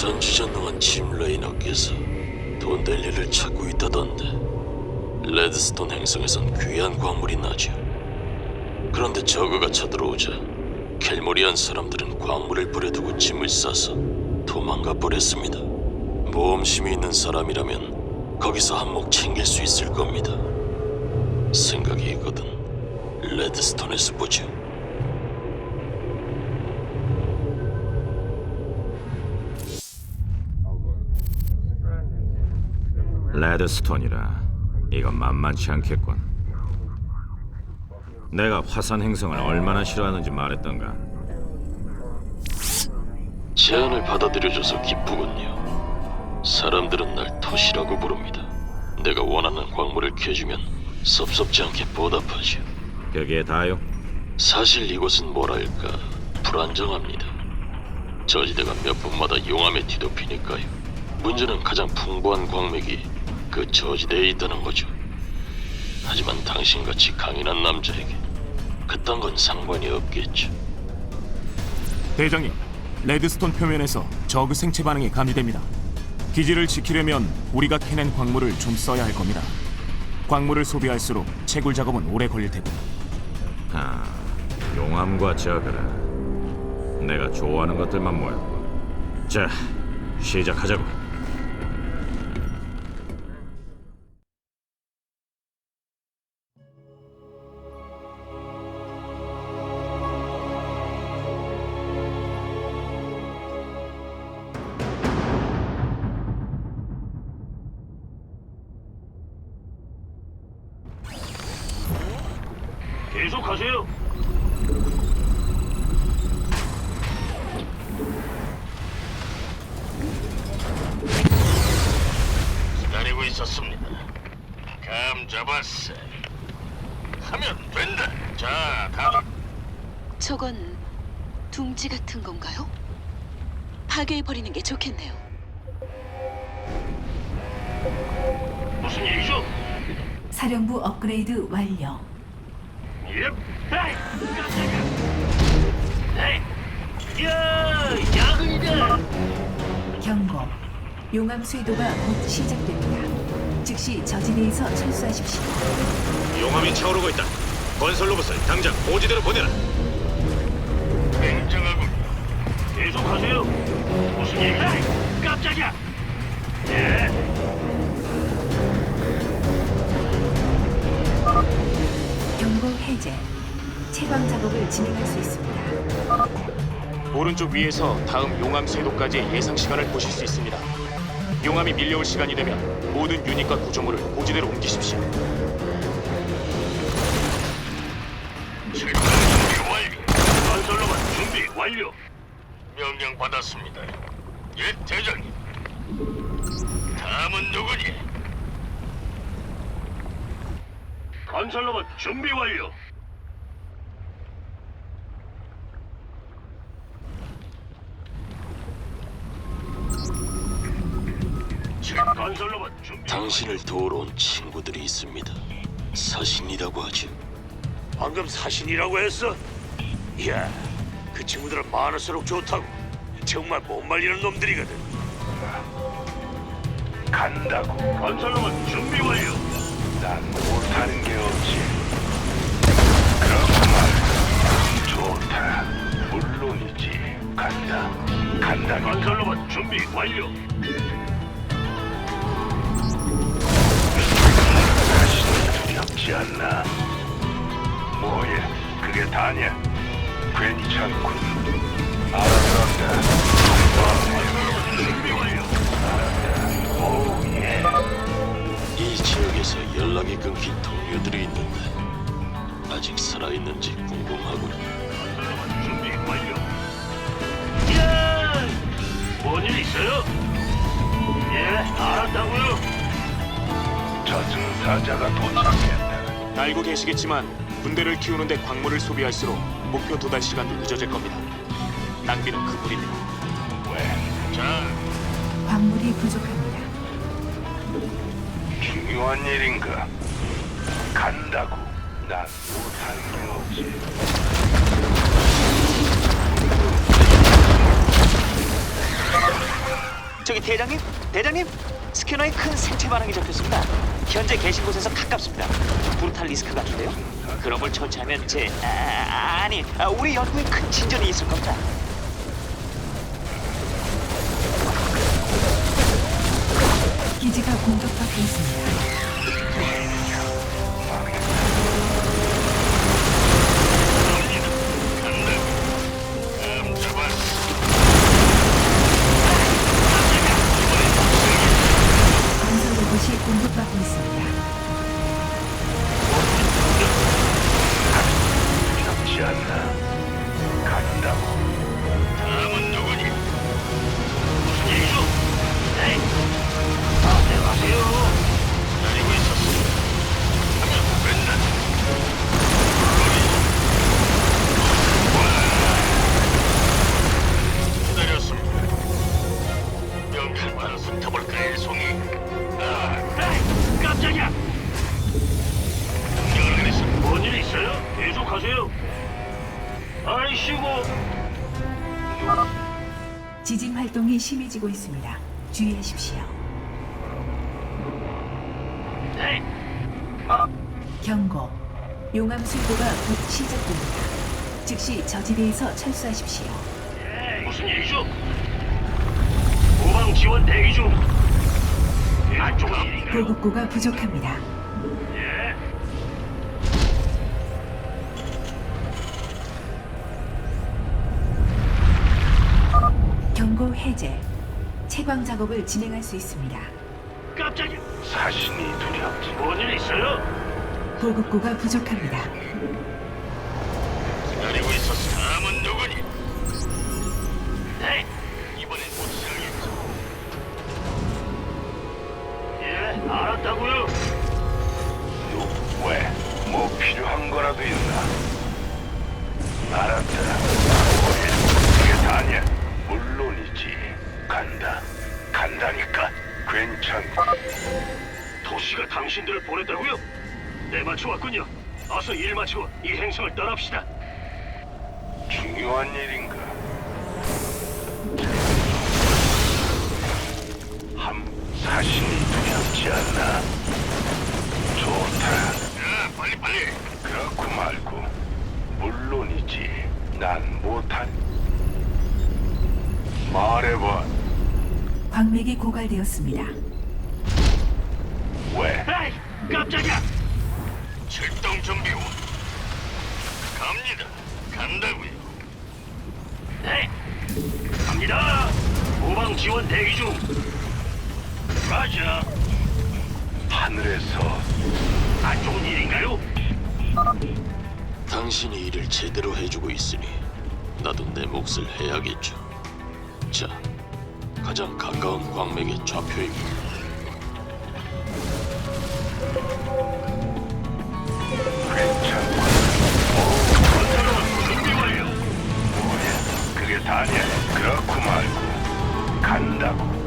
전지전능한 짐 레이너께서 돈 될 일을 찾고 있다던데 레드스톤 행성에선 귀한 광물이 나죠. 그런데 저그가 쳐들어오자 켈모리안 사람들은 광물을 버려두고 짐을 싸서 도망가 버렸습니다. 모험심이 있는 사람이라면 거기서 한몫 챙길 수 있을 겁니다. 생각이 있거든. 레드스톤에서 보죠. 레드스톤이라 이건 만만치 않겠군. 내가 화산 행성을 얼마나 싫어하는지 말했던가. 제안을 받아들여줘서 기쁘군요. 사람들은 날 토시라고 부릅니다. 내가 원하는 광물을 캐주면 섭섭지 않게 보답하죠. 그게 다요? 사실 이곳은 뭐랄까 불안정합니다. 저지대가 몇 분마다 용암에 뒤덮이니까요. 문제는 가장 풍부한 광맥이 그 저지대에 있다는 거죠. 하지만 당신같이 강인한 남자에게 그딴 건 상관이 없겠죠. 대장님, 레드스톤 표면에서 저그 생체 반응이 감지됩니다. 기지를 지키려면 우리가 캐낸 광물을 좀 써야 할 겁니다. 광물을 소비할수록 채굴 작업은 오래 걸릴 테고. 아, 용암과 저그라. 내가 좋아하는 것들만 모였고. 자, 시작하자고. 계속하세요. 기다리고 있었습니다. 감 잡았어. 하면 된다. 자, 다들 저건 둥지 같은 건가요? 파괴해 버리는 게 좋겠네요. 무슨 일이죠? 사령부 업그레이드 완료. 예. 에이, 깜짝이야. 에이, 야, 야근이다. 경고. 용암 쇄도가 곧 시작됩니다. 즉시 저지대에서 철수하십시오. 용암이 차오르고 있다. 건설 로봇을 당장 고지대로 보내라. 굉장하군. 계속하세요. 무슨 일이야? 깜짝이야. 예. 해제. 채광 작업을 진행할 수 있습니다. 오른쪽 위에서 다음 용암 쇄도까지의 예상 시간을 보실 수 있습니다. 용암이 밀려올 시간이 되면 모든 유닛과 구조물을 고지대로 옮기십시오. 출동 준비 완료. 건설로만 준비 완료. 명령 받았습니다. 예, 대장님. 다음은 누구니? 건설로만 준비 완료. 준비. 당신을 도우러 온 친구들이 있습니다. 사신이라고 하죠. 방금 사신이라고 했어? 이야, 그 친구들은 많을수록 좋다고. 정말 못 말리는 놈들이거든. 간다고. 건설로만 준비 완료. 난 못하는 게 없지. 그렇구만. 좋다. 물론이지. 간다. 간다. 건설로만 준비 완료. 사신이 두렵지 않나? 뭐야, 그게 다냐? 괜히 찾군. 알아들 알고 계시겠지만 군대를 키우는데 광물을 소비할수록 목표 도달 시간도 늦어질 겁니다. 낭비는 그뿐입니다. 왜? 자, 광물이 부족합니다. 중요한 일인가? 간다고. 난 못하는 게 없지. 대장님, 대장님, 스캐너에 큰 생체 반응이 적혔습니다. 현재 계신 곳에서 가깝습니다. 브루탈 리스크 같은데요. 그런 걸 처치하면 제 아, 아니 아, 우리 연구에 큰 진전이 있을 겁니다. 기지가 공격받고 있습니다. 지진 활동이 심해지고 있습니다. 주의하십시오. 네. 경고. 용암 수도가 곧 시작됩니다. 즉시 저지대에서 철수하십시오. 예, 무슨 일이죠? 후방 지원 대기 중. 안쪽? 보급고가 부족합니다. 해제. 채광 작업을 진행할 수 있습니다. 깜짝이야. 사신이 두렵지. 뭔일 있어요? 보급고가 부족합니다. 괜찮. 도시가 당신들을 보냈다고요? 내 맞춰 왔군요. 어서 일 마치고 이 행성을 떠납시다. 중요한 일인가? 함 사신이 두렵지 않나? 좋다. 야, 빨리 빨리. 그렇고 말고 물론이지. 난 못한. 말해봐. 광맥이 고갈되었습니다. 왜? 에이, 깜짝이야. 출동 준비 완. 갑니다. 간다고요. 네. 갑니다. 후방 지원 대기 중. 라자. 하늘에서 안 좋은 일인가요? 당신이 일을 제대로 해주고 있으니 나도 내 몫을 해야겠죠. 자, 가장 가까운 광맥의 좌표입니다. 말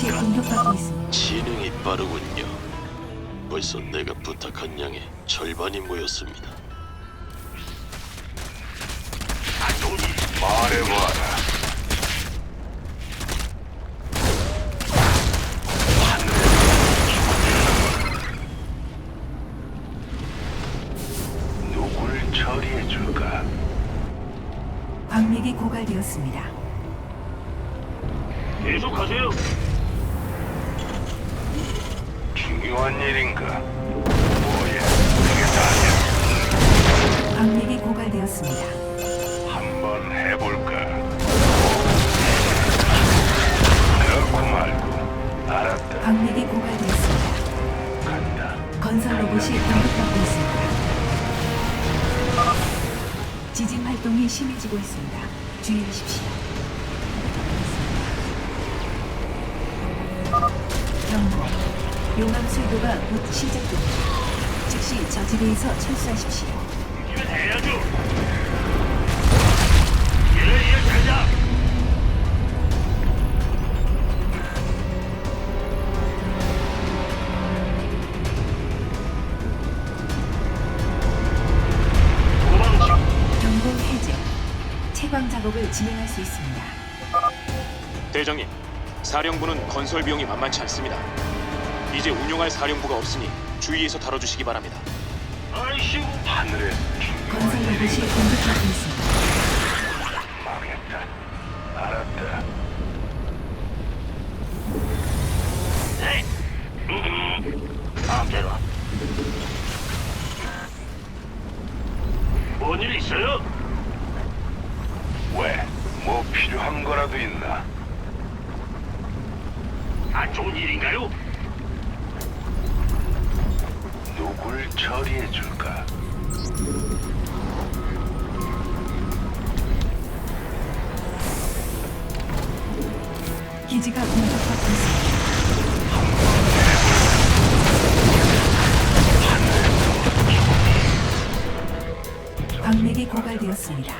로봇이 공격받고 있습니다. 진행이 빠르군요. 벌써 내가 부탁한 양의 절반이 모였습니다. 말해봐라. 누굴 처리해 줄까? 광맥이 고갈되었습니다. 계속하세요. 중요한 일인가? 뭐야? 그게 다냐? 광맥이 고갈되었습니다. 한번 해볼까? 그렇고 말고 알았다. 광맥이 고갈되었습니다. 간다. 건설 건설로봇이 공격받고 있습니다. 지진 활동이 심해지고 있습니다. 주의하십시오. 경고. 용암 쇄도가 곧 시작됩니다. 즉시 저지대에서 철수하십시오. 이면 해야죠. 작업을 진행할 수 있습니다. 대장님, 사령부는 건설 비용이 만만치 않습니다. 이제 운용할 사령부가 없으니 주의해서 다뤄주시기 바랍니다. 아이씨고 하늘에 건설 로봇이 공격받고 있습니다. 망했다. 알았다. 고갈되었습니다.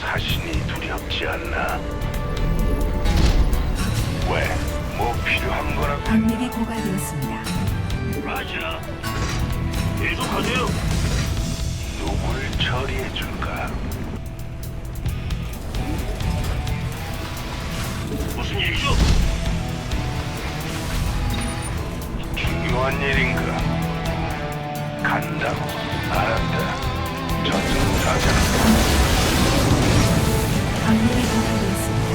사신이 두렵지 않나? 왜? 뭐 필요한 거라도 광맥이 고갈되었습니다. 라자 계속하세요 누굴 처리해 줄까? 무슨 일이죠? 중요한 일인가? 간다고 알았다 저승사자 광맥이 고갈되었습니다.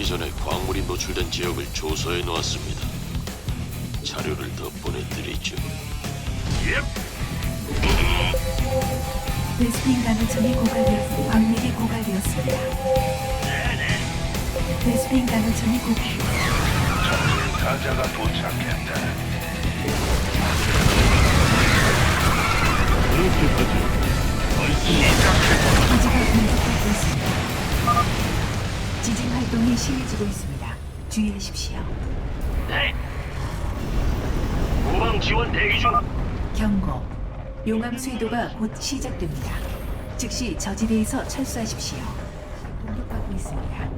착륙하기 전에 광물이 노출된 지역을 조사해 놓았습니다. 자료를 더 보내드리죠. 예, 베스핀 가능성이 고갈되었습니다. 광맥이 고갈되었습니다. 베스핀 가능성이 고갈. 저승사자가 도착했다. 기지가 공격받고 있습니다. 지진 활동이 심해지고 있습니다. 주의하십시오. 네. 후방 지원 대기 중. 경고. 용암 쇄도가 곧 시작됩니다. 즉시 저지대에서 철수하십시오. 공격받고 있습니다.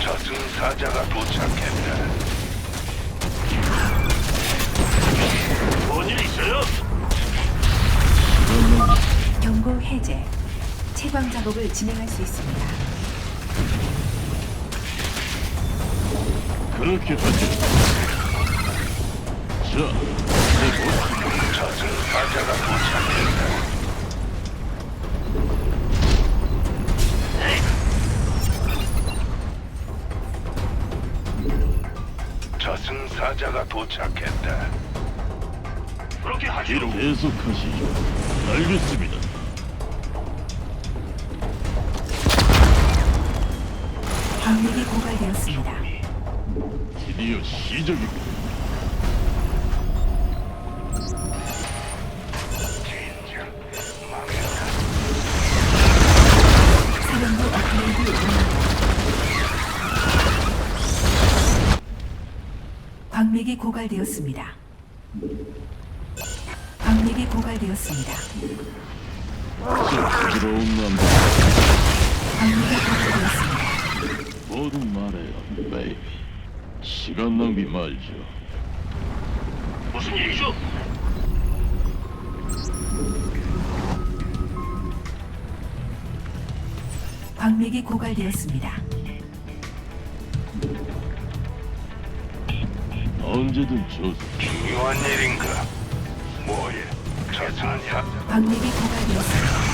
저승사자가 도착했다. 뭔일 있어요? 경고 해제. 채광 작업을 진행할 수 있습니다. 그렇게 하죠. 자, 저승사자가 도착했다. 저승사자가 도착했다. 그렇게 하죠. 계속하시죠. 알겠습니다. 광맥이 고갈되었습니다. 드디어 시작이고. 사령부 업그레이드 완료. 광맥이 고갈되었습니다. 광맥이 고갈되었습니다. 부드러운 남자. 광맥이 고갈되었습니다. 모두 말해요, 베이비. 시간 낭비 말죠. 무슨 일이죠? 광맥이 고갈되었습니다. 언제든 좋습니다. 중요한 일인가? 광맥이 고갈되었습니다. 광맥이 고갈되었습니다.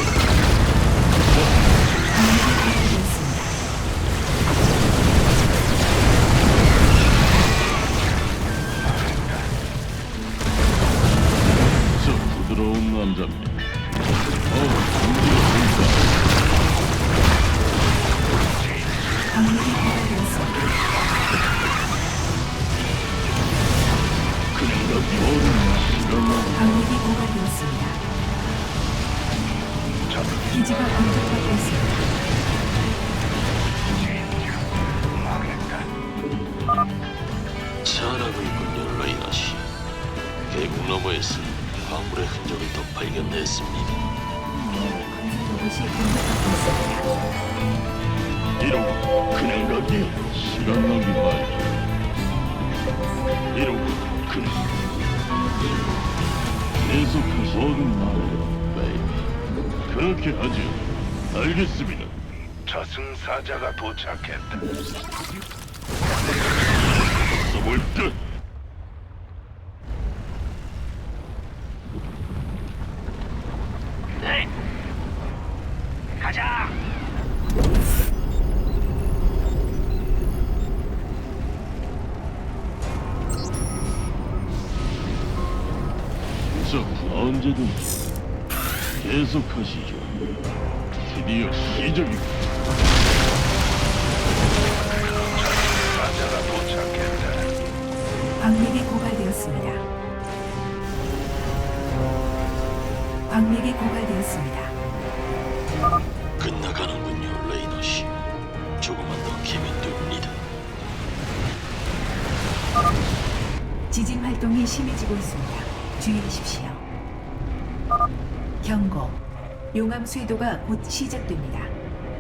시간 낭비 말죠. 이러고 그냥 계속해서 모든 말해요, 베이비. 그렇게 하죠. 알겠습니다. 저승사자가 도착했다. 써볼 듯. 언제든 계속하시죠. 드디어. 사자가 도착했다. 광맥이 고갈되었습니다. 광맥이 고갈되었습니다. 끝나가는군요, 레이너 씨. 조금만 더 기면 됩니다. 지진 활동이 심해지고 있습니다. 주의하십시오. 경고. 용암 쇄도가 곧 시작됩니다.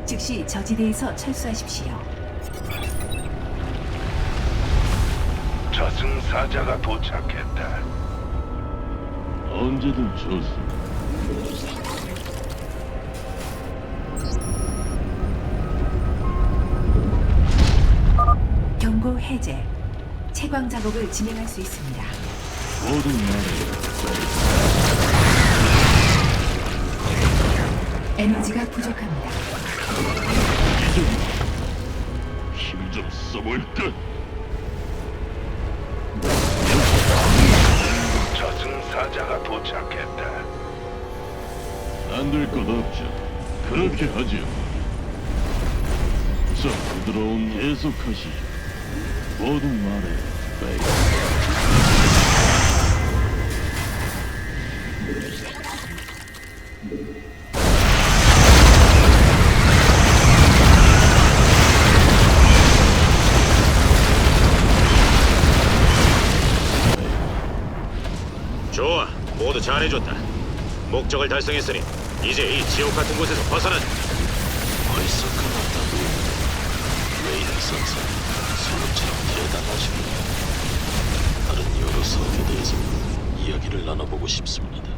즉시 저지대에서 철수하십시오. 저승사자가 도착했다. 언제든 좋습니다. 경고 해제. 채광 작업을 진행할 수 있습니다. 모든 말에 에너지가 부족합니다. 힘좀 써볼 듯. 저승사자가 도착했다. 안 될 것 없죠. 그렇게 하죠. 저 부드러운 계속하시죠. 모든 말에 베이 잘해줬다. 목적을 달성했으니 이제 이 지옥 같은 곳에서 벗어나자. 벌써 끝났다고. 레이나 선생, 소문처럼 대단하시군요. 다른 여러 사업에 대해서 이야기를 나눠보고 싶습니다.